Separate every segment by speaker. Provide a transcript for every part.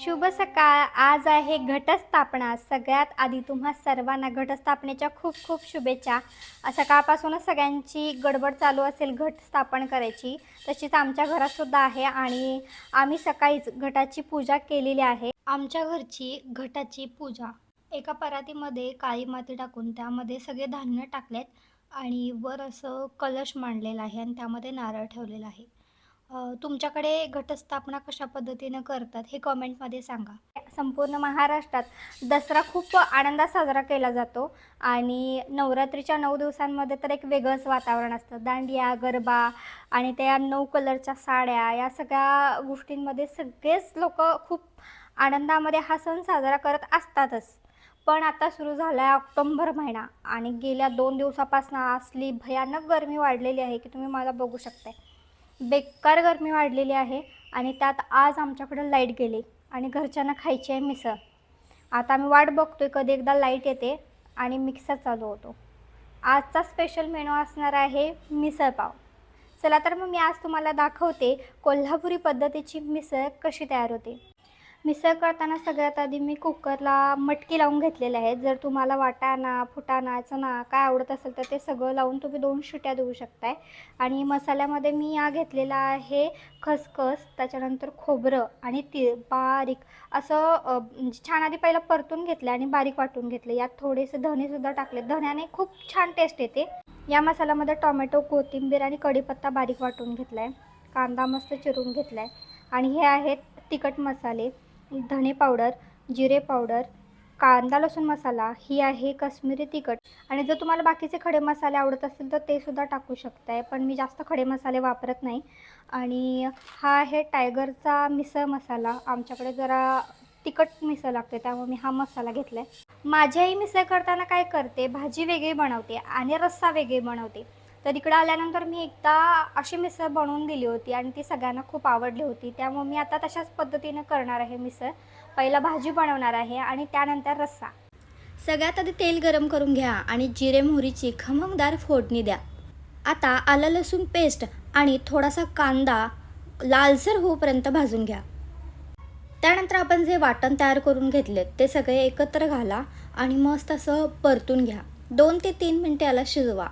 Speaker 1: शुभ सकाळ. आज आहे घटस्थापना. सगळ्यात आधी तुम्हा सर्वांना घटस्थापनेच्या खूप खूप शुभेच्छा. सकाळपासूनच सगळ्यांची गडबड चालू असेल घटस्थापन करायची तशीच आमच्या घरातसुद्धा आहे आणि आम्ही सकाळीच घटाची पूजा केलेली आहे. आमच्या घरची घटाची पूजा. एका परातीमध्ये काळी माती टाकून त्यामध्ये सगळे धान्य टाकलेत आणि वर असं कलश मांडलेला आहे आणि त्यामध्ये नारळ ठेवलेला आहे. तुमच्याकडे घटस्थापना कशा पद्धतीनं करतात हे कमेंटमध्ये सांगा. संपूर्ण महाराष्ट्रात दसरा खूप आनंदात साजरा केला जातो आणि नवरात्रीच्या नऊ दिवसांमध्ये तर एक वेगळंच वातावरण असतं. दांडिया गरबा आणि त्या नऊ कलरच्या साड्या या सगळ्या गोष्टींमध्ये सगळेच लोक खूप आनंदामध्ये हा सण साजरा करत असतातच. पण आता सुरू झाला आहे ऑक्टोंबर महिना आणि गेल्या दोन दिवसापासून असली भयानक गरमी वाढलेली आहे की तुम्ही मला बघू शकताय. बेकार गरमी वाढलेली आहे आणि त्यात आज आमच्याकडं लाइट गेली आणि घरच्यांना खायची आहे मिसळ. आता आम्ही वाट बघतो आहे कधी एकदा लाइट येते आणि मिक्सर चालू होतो. आजचा स्पेशल मेनू असणार आहे मिसळपाव चला तर मग मी आज तुम्हाला दाखवते कोल्हापुरी पद्धतीची मिसळ कशी तयार होते. मिसळ करताना सगळ्यात आधी मी कुकरला मटकी लावून घेतलेले आहेत जर तुम्हाला वाटाणा फुटाणा चणा काय आवडत असेल तर ते सगळं लावून तुम्ही दोन शिट्या देऊ शकताय. आणि मसाल्यामध्ये मी या घेतलेला आहे खसखस त्याच्यानंतर खोबरं आणि ती बारीक असं म्हणजे छान आधी पहिलं परतून घेतलं आणि बारीक वाटून घेतलं. यात थोडेसे धनेसुद्धा टाकले. धण्याने खूप छान टेस्ट येते. या मसाल्यामध्ये टोमॅटो कोथिंबीर आणि कढीपत्ता बारीक वाटून घेतला आहे कांदा मस्त चिरून घेतला आहे आणि हे आहेत तिखट मसाले. धणे पावडर जिरे पावडर कांदा लसूण मसाला ही आहे कश्मीरी तिखट. आणि जर तुम्हाला बाकीचे खडे मसाले आवडत असतील तर ते सुद्धा टाकू शकताय पण मी जास्त खडे मसाले वापरत नाही. आणि हा आहे टायगरचा मिसळ मसाला. आमच्याकडे जरा तिखट मिसळ लागते त्यामुळे मी हा मसाला घेतला आहे माझी आई मिसळ करताना काय करते? भाजी वेगळी बनवते आणि रस्सा वेगळी बनवते. तर इकडं आल्यानंतर मी एकदा अशी मिसळ बनवून दिली होती आणि ती सगळ्यांना खूप आवडली होती. त्यामुळे मी आता तशाच पद्धतीनं करणार आहे मिसळ. पहिला भाजी बनवणार आहे आणि त्यानंतर रस्सा. सगळ्यात आधी तेल गरम करून घ्या आणि जिरे मोहरीची खमंगदार फोडणी द्या. आता आलं लसूण पेस्ट आणि थोडासा कांदा लालसर होऊपर्यंत भाजून घ्या. त्यानंतर आपण जे वाटण तयार करून घेतले ते सगळे एकत्र घाला आणि मस्त असं परतून घ्या. दोन ते तीन मिनटे याला शिजवा.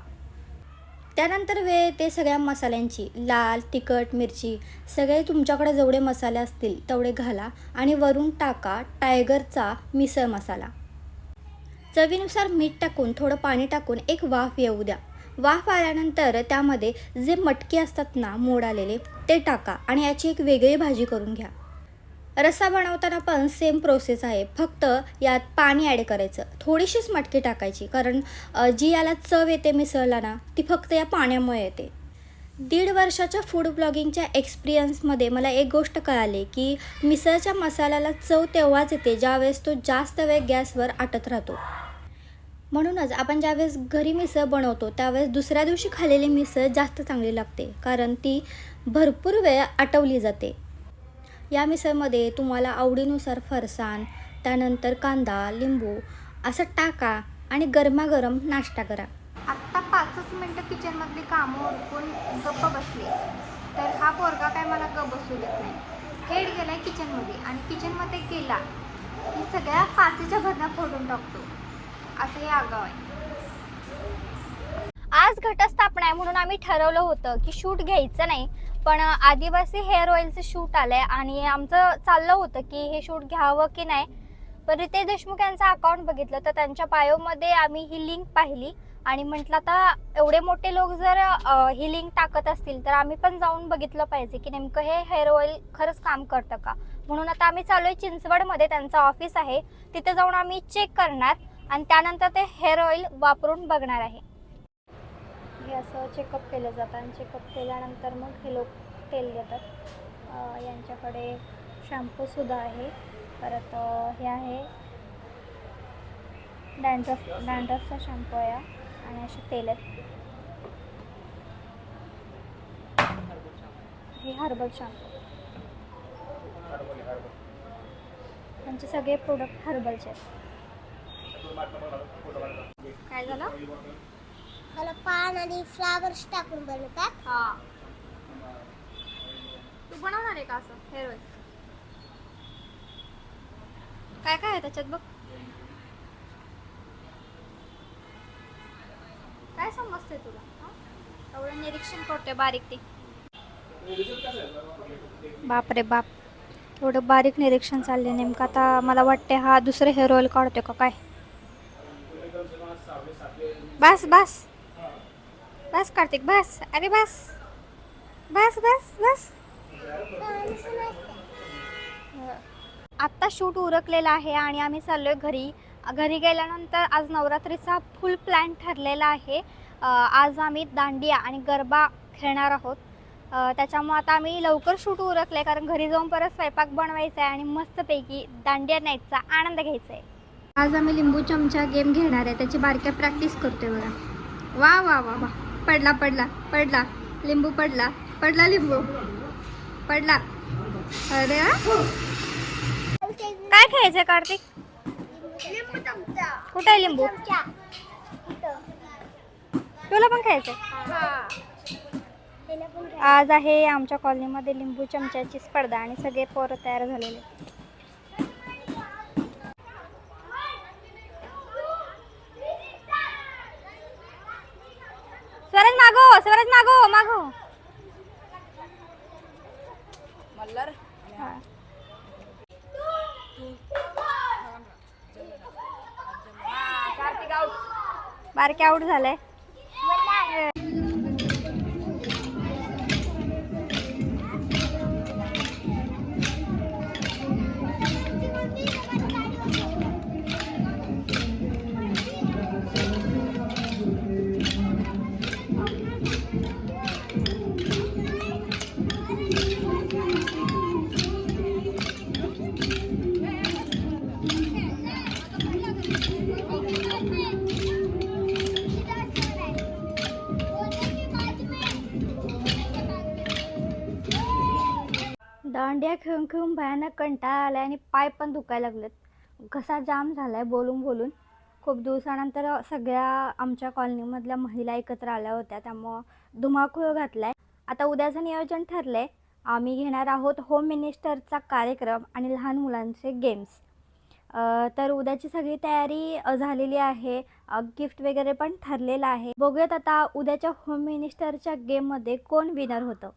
Speaker 1: त्यानंतर वेळ ते सगळ्या मसाल्यांची लाल तिखट मिरची सगळे तुमच्याकडे जेवढे मसाले असतील तेवढे घाला आणि वरून टाका टायगरचा मिसळ मसाला. चवीनुसार मीठ टाकून थोडं पाणी टाकून एक वाफ येऊ द्या. वाफ आल्यानंतर त्यामध्ये जे मटके असतात ना मोड आलेले ते टाका आणि याची एक वेगळी भाजी करून घ्या. रस्सा बनवताना पण सेम प्रोसेस आहे. फक्त यात पाणी ॲड करायचं. थोडीशीच मटकी टाकायची कारण जी याला चव येते मिसळला ना ती फक्त या पाण्यामुळे येते. दीड वर्षाच्या फूड ब्लॉगिंगच्या एक्सपिरियन्समध्ये मला एक गोष्ट कळाली की मिसळच्या मसाल्याला चव तेव्हाच येते ज्यावेळेस तो जास्त वेळ गॅसवर आटत राहतो. म्हणूनच आपण ज्यावेळेस घरी मिसळ बनवतो त्यावेळेस दुसऱ्या दिवशी खाल्लेली मिसळ जास्त चांगली लागते कारण ती भरपूर वेळ आटवली जाते. या मिसळमध्ये तुम्हाला आवडीनुसार फरसाण त्यानंतर कांदा लिंबू असं टाका आणि गरमागरम नाश्ता करा. आत्ता पाचच मिनटं किचनमधली कामं उरकून गप्प बसले. तर हा पोरगा काय मला गप्प बसू देत नाही. हेड गेलाय किचनमध्ये आणि किचनमध्ये गेला की सगळ्या पाचीच्या भरणा फोडून टाकतो. असं हे आगाव आहे. आज घटस्थापना आहे म्हणून आम्ही ठरवलं होतं की शूट घ्यायचं नाही पण आदिवासी हेअर ऑइलचं शूट आलंय आणि आमचं चाललं होतं की हे शूट घ्यावं की नाही. पण रितेश देशमुख यांचं अकाउंट बघितलं तर त्यांच्या बायोमध्ये आम्ही ही लिंक पाहिली. आणि म्हटलं आता एवढे मोठे लोक जर ही लिंक टाकत असतील तर आम्ही पण जाऊन बघितलं पाहिजे की नेमकं हे हेअर ऑइल खरंच काम करतं का? म्हणून आता आम्ही चालू आहे चिंचवडमध्ये त्यांचं ऑफिस आहे. तिथे जाऊन आम्ही चेक करणार आणि त्यानंतर ते हेअर ऑइल वापरून बघणार आहे. हे असं चेकअप केलं जातं आणि चेकअप केल्यानंतर मग हे लोक तेल देतात. यांच्याकडे शॅम्पूसुद्धा आहे. परत हे आहे. डॅन्ड्रफ डॅन्ड्रफचा शॅम्पू आहे आणि असे तेल आहेत. हे हर्बल शॅम्पू त्यांचे सगळे प्रोडक्ट हर्बलचे आहेत. काय झालं?
Speaker 2: मला पान आणि फ्लावर्स टाकून बनवतात.
Speaker 1: हा. तू बनवणार आहे का असं? हेअर ऑइल काय काय आहे त्याच्यात बघ? काय समजते तुला? हा? एवढं निरीक्षण करतोय बारीक ते. बाप रे बाप. एवढं बारीक निरीक्षण चाललंय नेमकं आता मला वाटते हा दुसरं हेअर ऑइल काढतोय का काय? बस बस. बस कार्तिक बस. अरे बस. बस बस बस. आत्ता शूट उरकलेला आहे आणि आम्ही चाललोय घरी. घरी गेल्यानंतर आज नवरात्रीचा फुल प्लॅन ठरलेला आहे. आज आम्ही दांडिया आणि गरबा खेळणार आहोत. त्याच्यामुळे आता आम्ही लवकर शूट उरकले कारण घरी जाऊन परत स्वयंपाक बनवायचा आहे आणि मस्तपैकी दांडिया नाईटचा आनंद घ्यायचा आहे आज आम्ही लिंबू चमचा गेम घेणार आहे. त्याची बारक्या प्रॅक्टिस करतोय बघा. वा वा वा वा. पडला पडला पडला. लिंबू पडला. पडला लिंबू. पडला. अरे काय खायचं कार्तिक?
Speaker 2: कुठं
Speaker 1: कुठे आहे लिंबू? तुला पण
Speaker 2: खायचं
Speaker 1: आज आहे आमच्या कॉलनीमध्ये लिंबू चमच्याची स्पर्धा आणि सगळे पोरं तयार झालेले. मागो स्वराज मागो मागो. हा. बारके आऊट झालंय. दांड्या खेळून खेळून भयानक कंटाळा आलाय आणि पाय पण दुखायला लागलेत. घसा जाम झाला आहे बोलून बोलून. खूप दिवसानंतर सगळ्या आमच्या कॉलनीमधल्या महिला एकत्र आल्या होत्या त्यामुळं धुमाकूळ घातलाय. आता उद्याचं नियोजन ठरलं आहे आम्ही घेणार आहोत होम मिनिस्टरचा कार्यक्रम आणि लहान मुलांचे गेम्स तर उद्याची सगळी तयारी झालेली आहे. गिफ्ट वगैरे पण ठरलेलं आहे. बघूयात आता उद्याच्या होम मिनिस्टरच्या गेममध्ये कोण विनर होतं.